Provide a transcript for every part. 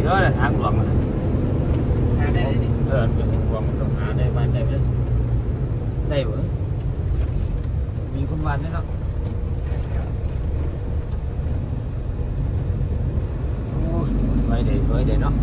นี่ด้วยทางหละทหาได้เลยดิเออเป็นหลวงมันต้องหาได้บ้านได้ไหมได้เหมีคนวันด้วเนาะสวยเด็ดสวยเด็ดเนาะ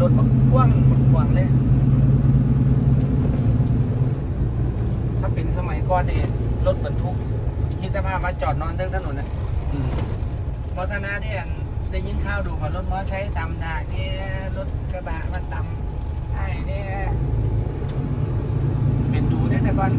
รถมันกว้างมันกว้างเลย ถ้าเป็นสมัยก่อนเนี่ยรถบรรทุกคิดสภาพมาจอดนอนเทิงถนนอะมอสนาเนี่ยได้ยินข้าวดูว่ารถมอใช้ตำดาเนี่ยรถกระบะมันตำไอ้เนี่ยเป็นดูได้แต่ก่อน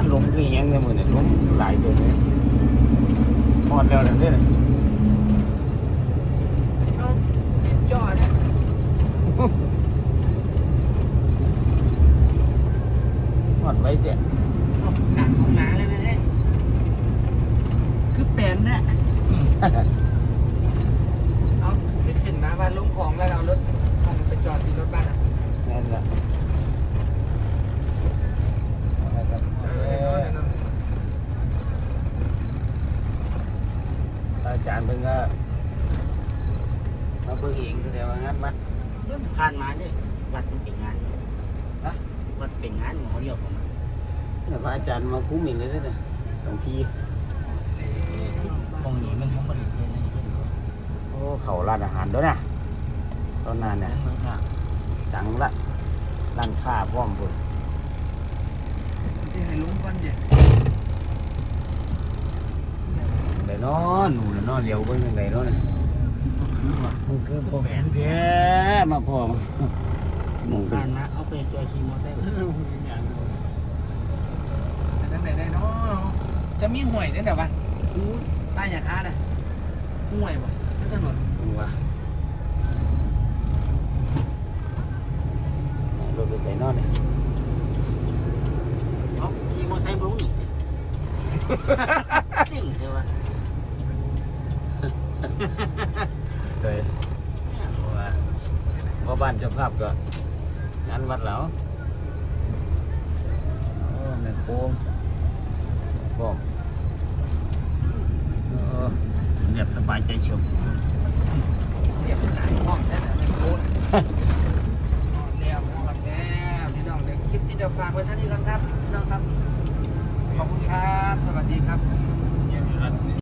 านหลงคือยังเนี่ยมือเนี่ยหลมหลายตัวเลยพอดแล้วเนี่ยหอดไว้เจ๊หนังของหนาเลยนมเนี่ยคือเป็นเนี่ย ก็มาเบิ่งเองก็แต่ว่างั้นวัดเรื่มผ่านมาเนี่ยวัดมันเป็นงานนะวัดเป็นงานหมอเรียกผมแต่ว่าอาจารย์มาคุ้มเองเลยนะหลวงพี่ตรงนี้มันเขาผลิตเองนะโอ้เขาร้านอาหารด้วยนะตอนนั้นเนี่ยจังละร้านค้าพร้อมบุญที่ให้ลุงก่อนเด็ก วเดี๋ยวเนหนูเดี๋ยวนเลี้ยวเบิ่งยังไงนาะเนี่ยคือว่มันคือพวกแผนแท้มาพอมึงเป็ผ่านนมาเอาไปจอยขี่มอเตอร์ไซค์ทางไหนได้เนาะจะมีห่วยได้แต่ว่าอู้ใต้ยาค้าน่ะห่วยบ่ที่ถนนมึงว่ารถไปใส่นอนเนี่ยเอาขี่มอเตอร์ไซค์บงนี่สิ่งเดียวว่า ใส่เพราะว่าเพราะ บ้านเจ้าภาพก็งานวัดแล้วโอ้แม่โค้งพร้อมเออเรียบสบายใจเฉียวเรียบหลายห้องแท้แต่ไม่โคตรแล้วหมดแล้วพี่น้องเดี๋ยวคลิปนี้เดี๋ยวฝากไว้ท่านนี้ก่อนครับพี่น้องครับ ขอบคุณครับ สวัสดีครับเยี่ยมอยู่รัฐ